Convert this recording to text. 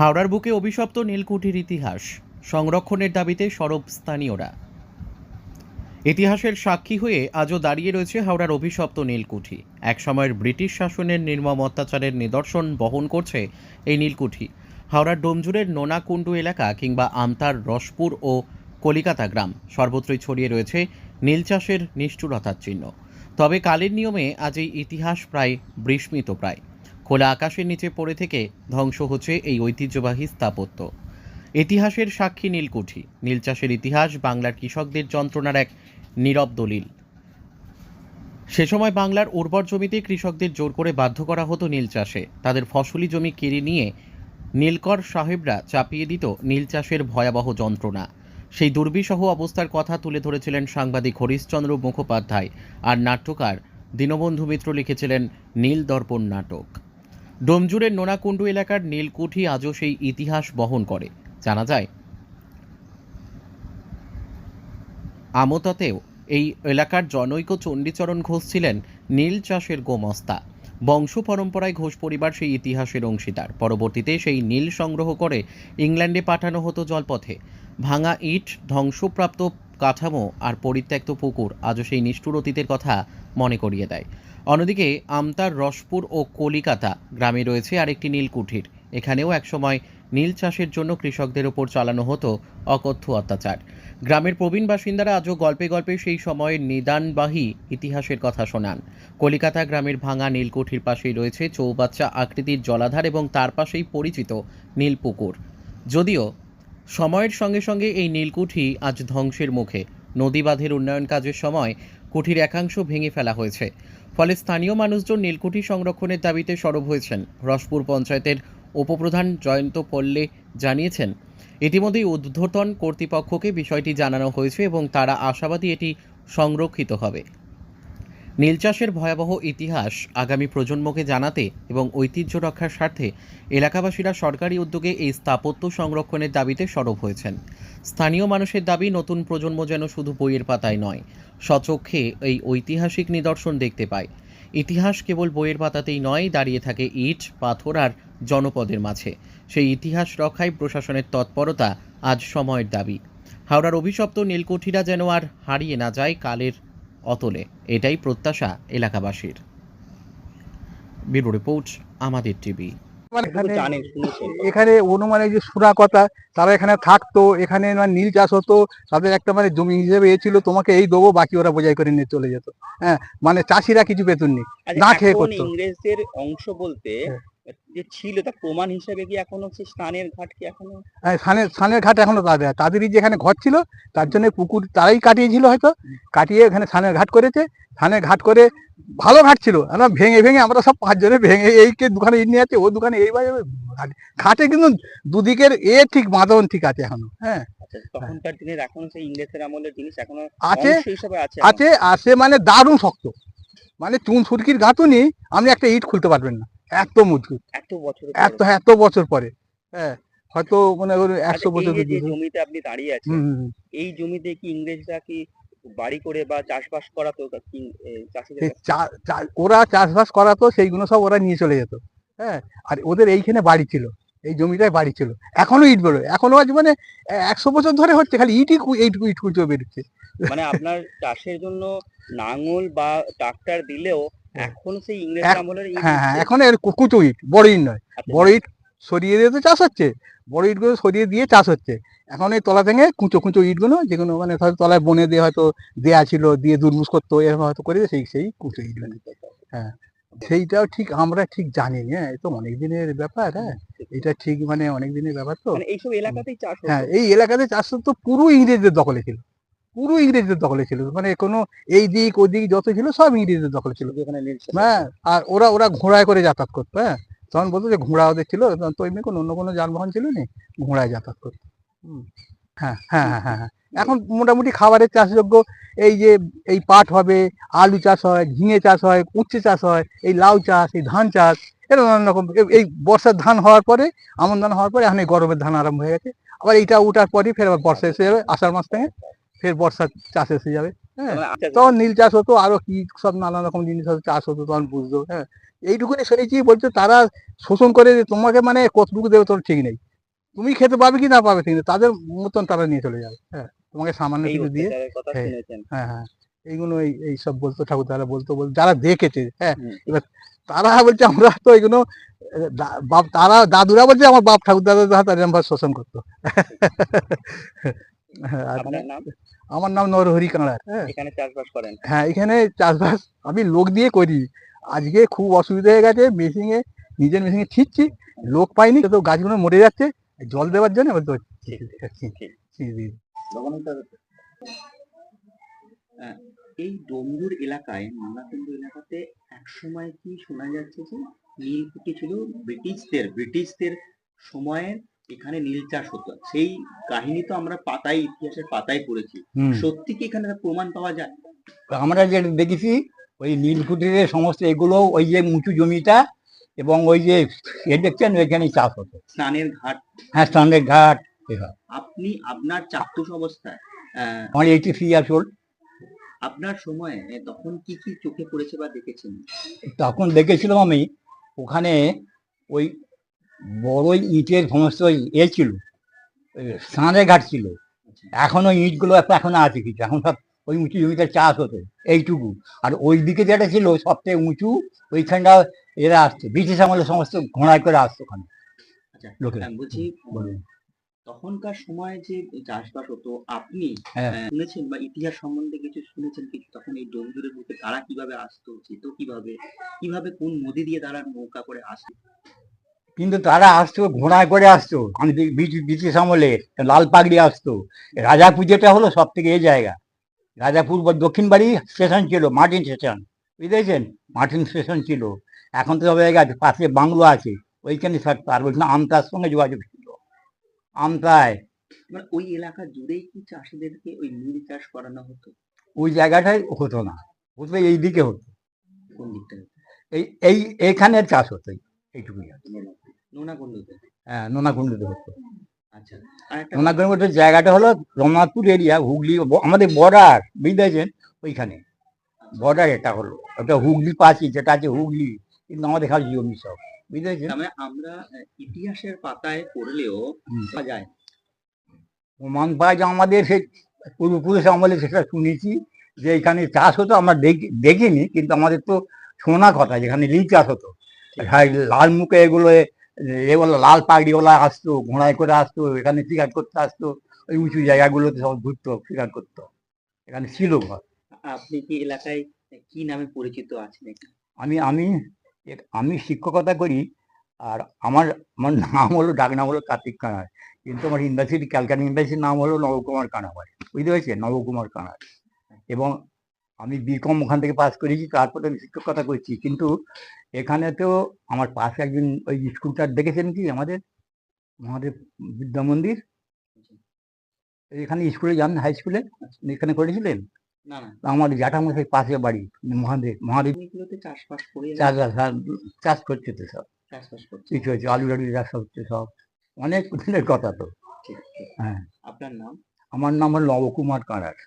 হাওড়ার বুকে অভিশপ্ত নীলকুঠির ইতিহাস। সংরক্ষণের দাবিতে সরব স্থানীয়রা। ইতিহাসের সাক্ষী হয়ে আজও দাঁড়িয়ে রয়েছে হাওড়ার অভিশপ্ত নীলকুঠি। একসময়ের ব্রিটিশ শাসনের নির্মম অত্যাচারের নিদর্শন বহন করছে এই নীলকুঠি। হাওড়ার ডোমজুরের নোনাকুণ্ডু এলাকা কিংবা আমতার রসপুর ও কলিকাতা গ্রাম সর্বত্রই ছড়িয়ে রয়েছে নীল চাষের নিষ্ঠুরতার চিহ্ন। তবে কালের নিয়মে আজ এই ইতিহাস প্রায় বিস্মৃত প্রায়। খোলা আকাশের নিচে পড়ে থেকে ধ্বংস হচ্ছে এই ঐতিহ্যবাহী স্থাপত্য। ইতিহাসের সাক্ষী নীলকুঠি। নীল চাষের ইতিহাস বাংলার কৃষকদের যন্ত্রণার এক নীরব দলিল। সে সময় বাংলার উর্বর জমিতে কৃষকদের জোর করে বাধ্য করা হতো নীল চাষে। তাদের ফসলি জমি কেড়ে নিয়ে নীলকর সাহেবরা চাপিয়ে দিত নীল চাষের ভয়াবহ যন্ত্রণা। সেই দুর্বিষহ অবস্থার কথা তুলে ধরেছিলেন সাংবাদিক হরিশ্চন্দ্র মুখোপাধ্যায়। আর নাট্যকার দীনবন্ধু মিত্র লিখেছিলেন নীল দর্পণ নাটক। ডোমজুরের নোনাকুণ্ডু এলাকার নীলকুঠি আজও সেই ইতিহাস বহন করে। জানা যায়, আমতাতেও এই এলাকার জনৈক চণ্ডীচরণ ঘোষ ছিলেন নীল চাষের গোমস্তা। বংশ পরম্পরায় ঘোষ পরিবার সেই ইতিহাসের অংশীদার। পরবর্তীতে সেই নীল সংগ্রহ করে ইংল্যান্ডে পাঠানো হতো জলপথে। ভাঙা ইট ধ্বংসপ্রাপ্ত কাঠামো আর পরিত্যক্ত পুকুর আজও সেই নিষ্ঠুর অতীতের কথা মনে করিয়ে দেয়। অন্যদিকে আমতার রসপুর ও কলিকাতা গ্রামে রয়েছে আরেকটি নীলকুঠির। এখানেও একসময় নীল চাষের জন্য কৃষকদের ওপর চালানো হতো অকথ্য অত্যাচার। গ্রামের প্রবীণ বাসিন্দারা আজও গল্পে গল্পে সেই সময়ের নিদানবাহী ইতিহাসের কথা শোনান। কলিকাতা গ্রামের ভাঙা নীলকুঠির পাশেই রয়েছে চৌবাচ্চা আকৃতির জলাধার এবং তার পাশেই পরিচিত নীলপুকুর। যদিও সময়ের সঙ্গে সঙ্গে এই নীলকুঠি আজ ধ্বংসের মুখে। নদী বাঁধের উন্নয়ন কাজের সময় কুঠির একাংশ ভেঙে ফেলা হয়েছে। ফলে স্থানীয় মানুষজন নীলকুঠি সংরক্ষণের দাবিতে সরব হয়েছেন। রসপুর পঞ্চায়েতের উপপ্রধান জয়ন্ত পল্লে জানিয়েছেন, ইতিমধ্যেই ঊর্ধ্বতন কর্তৃপক্ষকে বিষয়টি জানানো হয়েছে এবং তারা আশাবাদী এটি সংরক্ষিত হবে। নীল চাষের ভয়াবহ ইতিহাস আগামী প্রজন্মকে জানাতে এবং ঐতিহ্য রক্ষার স্বার্থে এলাকাবাসীরা সরকারি উদ্যোগে এই স্থাপত্য সংরক্ষণের দাবিতে সরব হয়েছেন। স্থানীয় মানুষের দাবি, নতুন প্রজন্ম যেন শুধু বইয়ের পাতায় নয় সচক্ষে এই ঐতিহাসিক নিদর্শন দেখতে পায়। ইতিহাস কেবল বইয়ের পাতাতেই নয়, দাঁড়িয়ে থাকে ইট, পাথর আর জনপদের মাঝে। সেই ইতিহাস রক্ষায় প্রশাসনের তৎপরতা আজ সময়ের দাবি। হাওড়ার অভিশপ্ত নীলকুঠিরা যেন আর হারিয়ে না যায় কালের অতলে। এটাই প্রত্যাশা এলাকাবাসীর। ব্যুরো রিপোর্ট আমাদের টিভি। মানে এখানে এখানে জানেন শুনেছেন এখানে অনুমানে যে সুরা কথা তারা এখানে থাকতো এখানে মানে নীল চাষ হতো তাদের একটা মানে জমি হিসেবে এ ছিল তোমাকে এই দেবো বাকি ওরা বোঝাই করে নিয়ে চলে যেত। হ্যাঁ মানে চাষিরা কিছু বেতন নেই না খেয়ে করতো। ইংরেজদের অংশ বলতে হ্যাঁ। যে ছিল তার প্রমাণ হিসেবে কি এখনও সেই স্নানের ঘাট কি এখনও? হ্যাঁ, সানের সানের ঘাট এখনও তাদের তাদেরই যেখানে ঘর ছিল তার জন্য পুকুর তারাই কাটিয়েছিল হয়তো কাটিয়ে এখানে সানের ঘাট করেছে। সানের ঘাট করে ভালো ঘাট ছিল আমরা ভেঙে ভেঙে আমরা সব পাঁচজনে ভেঙে এই কে দোকানে ইট নিয়ে আছে ও দোকানে এই বাজে ঘাটে কিন্তু দুদিকের এ ঠিক বাঁধন ঠিক আছে এখনও হ্যাঁ। আচ্ছা তখনকার দিনের এখনও সেই ইংরেজের আমলের জিনিস এখনও আছে আছে আছে আছে মানে দারুণ শক্ত। মানে চুন সুরকির গাঁথুনি আপনি একটা ইট খুলতে পারবেন না। এত মজবুত। এত বছর এত এত বছর পরে। হ্যাঁ হয়তো মনে করুন একশো বছর জমিতে আপনি দাঁড়িয়ে আছেন। এই জমিতে কি ইংরেজরা কি বাড়ি করে বা চাষবাস করাতো? ওরা চাষবাস করাতো সেইগুলো সব ওরা নিয়ে চলে যেত। হ্যাঁ আর ওদের এইখানে বাড়ি ছিল এই জমিটায় বাড়ি ছিল। এখনও ইট বেরোয় এখনও আজ মানে একশো বছর ধরে হচ্ছে খালি ইটই এইটুকু ইট কুচো বেরোচ্ছে। মানে আপনার চাষের জন্য নাঙল বা ট্রাক্টর দিলেও। এখন সেই ইংরেজ আমলের হ্যাঁ হ্যাঁ এখন এর কুচো ইট বড় ইট নয়। বড় ইট সরিয়ে দিয়ে তো চাষ হচ্ছে। বড় ইটগুলো সরিয়ে দিয়ে চাষ হচ্ছে। এখন এই তলা থেকে কুঁচো কুচো ইটগুলো যেগুলো মানে হয়তো তলায় বনে দিয়ে হয়তো দেয়া ছিল দিয়ে দুর্মুষ করতো এরকম হয়তো করে সেই সেই কুচো ইটগুলো। হ্যাঁ সেইটাও ঠিক আমরা ঠিক জানি। না হ্যাঁ তো অনেক দিনের ব্যাপার হ্যাঁ। এটা ঠিক মানে অনেক দিনের ব্যাপার তো। মানে এইসব এলাকাতেই চাষ হ্যাঁ এই এলাকাতে চাষ তো পুরো ইংরেজদের দখলে ছিল। পুরো ইংরেজদের দখলে ছিল। মানে কোনো এই দিক ওই দিক যত ছিল সব ইংরেজদের দখলে ছিল। হ্যাঁ আর ওরা ওরা ঘোড়ায় করে যাতায়াত করতো হ্যাঁ। তখন বলতো যে ঘোড়া ওদের ছিল তো এমনি কোনো অন্য কোনো যানবাহন ছিল নি ঘোড়ায় যাতায়াত করতো। হ্যাঁ হ্যাঁ হ্যাঁ হ্যাঁ হ্যাঁ। এখন মোটামুটি খাবারের চাষযোগ্য এই যে এই পাট হবে আলু চাষ হয় ঝিঙে চাষ হয় উচ্ছে চাষ হয় এই লাউ চাষ এই ধান চাষ এরকম নানান রকম। এই বর্ষার ধান হওয়ার পরে আমন ধান হওয়ার পরে এখন এই গরমের ধান আরম্ভ হয়ে গেছে। আবার এইটা উঠার পরই ফের আবার বর্ষা এসে যাবে আষাঢ় মাস থেকে। ফের বর্ষার চাষ এসে যাবে হ্যাঁ? মানে আচ্ছা, তখন নীল চাষ হতো আরও কি সব নানান রকম জিনিস হতো চাষ হতো তখন বুঝতো হ্যাঁ? এইটুকুনি শুনেছি বলছে তারা শোষণ করে যে তোমাকে মানে কতটুকু দেবে তোর ঠিক নেই। তুমি খেতে পাবে কি না পাবে কিন্তু তাদের মতন তারা নিয়ে চলে যাবে হ্যাঁ? তোমাকে সামান্য কিছু দিয়ে হ্যাঁ। হ্যাঁ হ্যাঁ। এইগুলো এই এই সব বলতো ঠাকুর তারা বলতো বলতো যারা দেখেছে হ্যাঁ? এবার তারা বলছে আমরা তো এগুলো বাপ তারা দাদুরা বলছে আমার বাপ ঠাকুর দাদা শোষণ করতো। হ্যাঁ, আপনার নাম? আমার নাম নরহরি কাঁড়ার হ্যাঁ। এখানে চাষবাস করেন? হ্যাঁ এখানে চাষবাস আমি লোক দিয়ে করি। আজকে খুব অসুবিধা হয়ে গেছে মেশিন এ নিজের মেশিন এ ছিটছি লোক পাইনি তো গাছগুলো মরে যাচ্ছে জল দেওয়ার জন্য এবার তো ঠিক, ছি- ঠিক। ছি- ছি- এই ডোমজুর এলাকায় নালাকুন্ড এলাকাতে একসময় কি শোনা যাচ্ছে যে নীল কুঠি ছিল ব্রিটিশদের ব্রিটিশদের সময়ে এখানে নীল চাষ হতো। সেই কাহিনী তো আমরা পাতায় ইতিহাসের পাতায় পড়েছি। সত্যি কি এখানে প্রমাণ পাওয়া যায়? আমরা যেটা দেখেছি ওই নীলকুঠিরের সমস্ত এগুলো ওই যে উঁচু জমিটা এবং ওই যে এ দেখছেন ওইখানে চাষ হতো। স্নানের ঘাট। হ্যাঁ স্নানের ঘাট আপনি আপনার চাক্ষুষ অবস্থায় আমার এইটি ইয়ার্স ওল্ড আপনার সময়ে তখন কি কি চোখে পড়েছে বা দেখেছেন? তখন দেখেছিলাম আমি ওখানে ওই বড় ইটের সমস্ত ওই এ ছিল স্নানের ঘাট ছিল। এখনও ইটগুলো একটা এখনও আছে কিছু এখন সব ওই উঁচু জমিতে চাষ হতো এইটুকু। আর ওই দিকে যেটা ছিল সবথেকে উঁচু ওইখানটা এরা আসতো ব্রিটিশ আমলে সমস্ত ঘোড়ায় করে আসতো ওখানে। আচ্ছা লোকেরা। বলছি বলুন। তখনকার সময় যে চাষবাস হতো আপনি হ্যাঁ। শুনেছেন বা ইতিহাস সম্বন্ধে কিছু শুনেছেন কিছু? তখন এই ডোমজুরের বুকে তারা কীভাবে আসতো যেত কীভাবে? কীভাবে কোন নদী দিয়ে তারা নৌকা করে আসতো? কিন্তু তারা আসতো ঘোড়ায় করে আসতো। আমি ব্রিটিশ আমলে লাল পাগড়ি আসতো। রাজাপুর যেটা হলো সব থেকে এই জায়গা রাজাপুর দক্ষিণ বাড়ি স্টেশন ছিল মার্টিন স্টেশন। বুঝতেছেন মার্টিন স্টেশন ছিল। এখন তো সব হয়ে গেছে পাশে বাংলো আছে। ওইখানে থাকতো আর ওইখানে আমতার সঙ্গে যোগাযোগ ছিল। আমতায়। মানে ওই এলাকা জুড়েই কি চাষিদেরকে ওই নীল চাষ করানো হতো? ওই জায়গাটাই হতো না। হতো এই দিকে হতো। কোন দিকটা এই এই এইখানের চাষ হতো। এইটুকুই হ্যাঁ নোনাকুণ্ডতে হতো আচ্ছা একটা জায়গাটা হলো রমনাথপুর এরিয়া হুগলি আমাদের বর্ডার বুঝতেছেন ওইখানে। বর্ডার এটা হলো। ওটা হুগলি পাচ্ছি যেটা আছে হুগলি। কিন্তু আমাদের খালি জমি সব মানে আমরা ইতিহাসের পাতায় পড়লেও যায়। প্রমাণ পাওয়া যায় আমাদের সেই পূর্বপুরুষ আমলে সেটা শুনেছি যে এখানে চাষ হতো আমরা দেখি- দেখিনি কিন্তু আমাদের তো শোনা কথা যেখানে লিল চাষ হতো। হ্যাঁ লাল মুখে এগুলো এগুলো লাল পাগড়িওয়ালা আসতো ঘোড়ায় করে আসতো এখানে শিকার করতে আসতো ওই উঁচু জায়গাগুলোতে সব ঘুরতো শিকার করতো। এখানে ছিল ঘর। আপনি কি এলাকায় কি নামে পরিচিত আছেন আমি আমি আমি শিক্ষকতা করি আর আমার আমার নাম হলো ডাক নাম হলো কার্তিক কানার কিন্তু আমার ইউনিভার্সিটি ক্যালকাটা ইউনিভার্সিটির নাম হলো নবকুমার কানাবার বুঝতে পেরেছেন? নবকুমার কানার এবং আমি বিকম ওখান থেকে পাস করেছি তারপরে আমি শিক্ষকতা করছি কিন্তু এখানে তো আমার পাশে একজন ওই স্কুলটা দেখেছেন কি আমাদের? মহাদেব বিদ্যা মন্দির? এখানে স্কুলে যান হাই স্কুলে এখানে করেছিলেন? না না। আমার জ্যাঠামশাই পাশে বাড়ি মহাদেব মহাদেব। চাষবাস চাষবাস হ্যাঁ, চাষ করছে তো সব। চাষবাস করছে। কিছু হচ্ছে আলু টালু চাষ হচ্ছে সব। অনেক দিনের কথা তো। হ্যাঁ। আপনার নাম? আমার নাম হলো নবকুমার কাঁড়ার